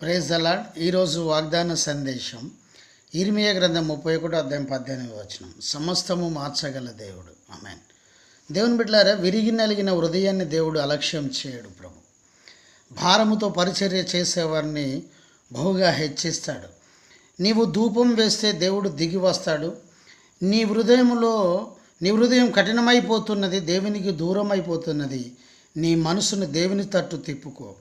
Praise అలాడ్ ఈరోజు వాగ్దాన సందేశం ఇర్మియ గ్రంథం ముప్పై ఒకటో అధ్యాయం పద్దెనిమిది వచనం. సమస్తము మార్చగల దేవుడు. ఆమెన్. దేవుని బిడ్డలారా విరిగి నలిగిన హృదయాన్ని దేవుడు అలక్ష్యం చేయడు ప్రభు. భారముతో పరిచర్య చేసేవారిని బహుగా హెచ్చిస్తాడు. నీవు ధూపం వేస్తే దేవుడు దిగి వస్తాడు. నీ హృదయంలో నీ హృదయం కఠినమైపోతున్నది దేవునికి దూరం అయిపోతున్నది నీ మనసును దేవుని తట్టు తిప్పుకో.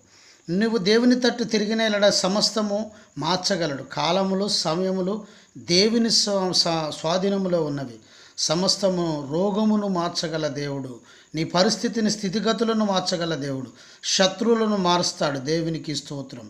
నువ్వు దేవుని తట్టు తిరిగిన సమస్తము మార్చగలడు. కాలములు సమయములు దేవుని స్వాధీనములో ఉన్నవి. సమస్తము రోగమును మార్చగల దేవుడు. నీ పరిస్థితిని స్థితిగతులను మార్చగల దేవుడు. శత్రువులను మారుస్తాడు దేవునికి స్తోత్రం.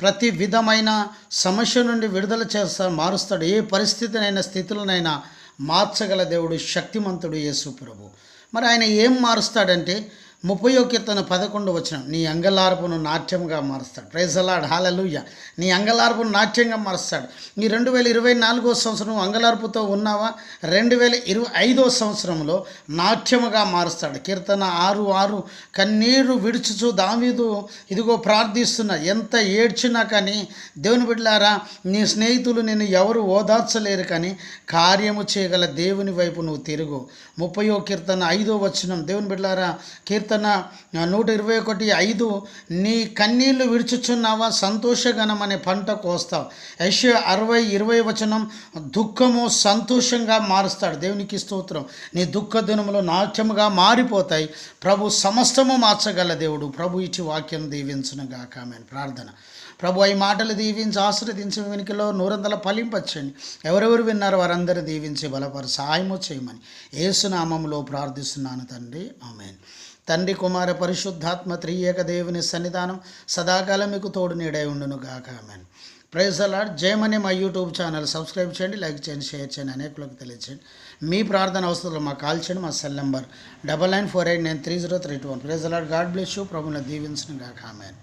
ప్రతి విధమైన సమస్య నుండి విడుదల చేస్తా మారుస్తాడు. ఏ పరిస్థితినైనా స్థితులనైనా మార్చగల దేవుడు శక్తిమంతుడు యేసు ప్రభు మరి ఆయన ఏం మారుస్తాడంటే ముప్పై కీర్తన పదకొండు వచ్చిన నీ అంగలార్పును నాట్యంగా మారుస్తాడు. ప్రైజలాడ్ హాలలుయ్య నీ అంగలార్పును నాట్యంగా మారుస్తాడు. నీ రెండు వేల ఇరవై నాలుగో సంవత్సరం అంగలార్పుతో ఉన్నావా? రెండు వేల ఇరవై ఐదో సంవత్సరంలో నాట్యముగా మారుస్తాడు. కీర్తన ఆరు ఆరు కన్నీరు విడుచుచు దావీదు ఇదిగో ప్రార్థిస్తున్నా. ఎంత ఏడ్చినా కానీ దేవుని బిడ్డలారా నీ స్నేహితులు నేను ఎవరు ఓదార్చలేరు కానీ కార్యము చేయగల దేవుని వైపు నువ్వు తిరుగు. ముప్పయో కీర్తన ఐదో వచనం. దేవుని బిడ్డలారా కీర్తన నూట ఇరవై ఒకటి ఐదు నీ కన్నీళ్ళు విడుచుచున్నావా సంతోషగణం అనే పంట కోస్తావు. యశ అరవై ఇరవై వచనం దుఃఖము సంతోషంగా మారుస్తాడు. దేవునికి స్తోత్రం. నీ దుఃఖ దినములు నాట్యముగా మారిపోతాయి. ప్రభు సమస్తము మార్చగల దేవుడు. ప్రభు ఇచ్చి వాక్యం దీవించునుగా కామెన్ ప్రార్థన. ప్రభు ఈ మాటలు దీవించి ఆశ్రదించి వెనుకలో నూరందల ఫలింపచ్చండి ఎవరెవరు విన్నారో వారందరూ దీవించి బలపరు సహాయము చేయమని. ఏసునామంలో ప్రార్థిస్తున్నాను తండ్రి. ఆమెన్. తండ్రి కుమార పరిశుద్ధాత్మ త్రియేక దేవుని సన్నిధానం సదాకాలం మీకు తోడు నీడై ఉండును గాక ఆమెన్. ప్రైజ్ అలాడ్ జయమని మా యూట్యూబ్ ఛానల్. సబ్స్క్రైబ్ చేయండి లైక్ చేయండి షేర్ చేయండి అనేకులకు తెలియచేయండి. మీ ప్రార్థన అవసరంలో మాకు కాల్ చేయండి మా cell number double nine four eight nine three zero three two one. Praise the Lord God bless you ప్రభుల దీవించిన గాక ఆమెన్.